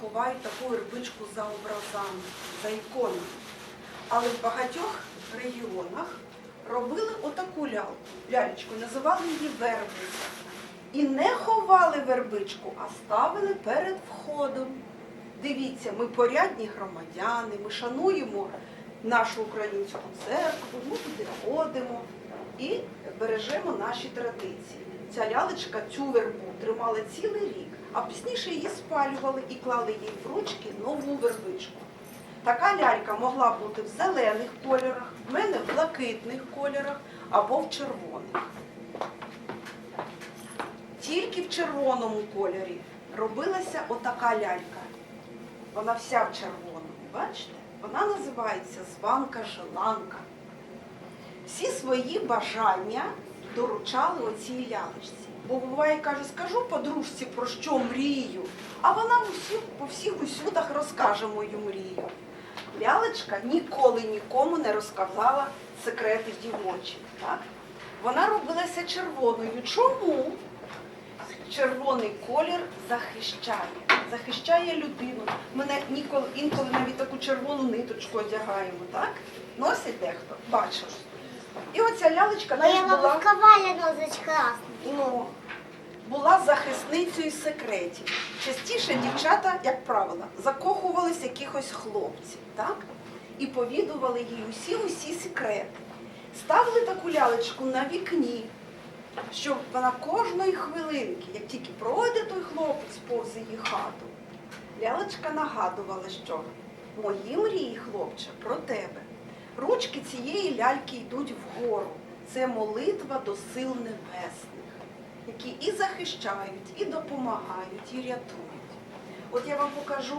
ховають таку вербичку за образами, за іконами. Але в багатьох регіонах робили отаку лялечку, називали її вербиця. І не ховали вербичку, а ставили перед входом. Дивіться, ми порядні громадяни, ми шануємо нашу українську церкву, ми туди ходимо і бережемо наші традиції. Ця лялечка цю вербу тримала цілий рік, а пізніше її спалювали і клали їй в ручки нову вербичку. Така лялька могла бути в зелених кольорах, в мене в блакитних кольорах або в червоних. Тільки в червоному кольорі робилася отака лялька. Вона вся в червоному, бачите? Вона називається званка-желанка. Всі свої бажання доручали оцій лялечці. Бо буває, каже, скажу подружці, про що мрію, а вона усі, по всіх усюдах розкаже мою мрію. Лялечка ніколи нікому не розказала секрети дівочі. Так? Вона робилася червоною. Чому? червоний колір захищає, захищає людину. Мене ніколи інколи навіть таку червону ниточку одягаємо, так? Носить дехто, бачиш. І оця лялечка теж Моя була, ну, була захисницею секретів. Частіше дівчата, як правило, закохувались якихось хлопців, так? І повідували їй усі-усі секрети. Ставили таку лялечку на вікні, щоб вона кожної хвилинки, як тільки пройде той хлопець повз її хату, лялечка нагадувала, що мої мрії, хлопче, про тебе. Ручки цієї ляльки йдуть вгору. Це молитва до сил небесних, які і захищають, і допомагають, і рятують. От я вам покажу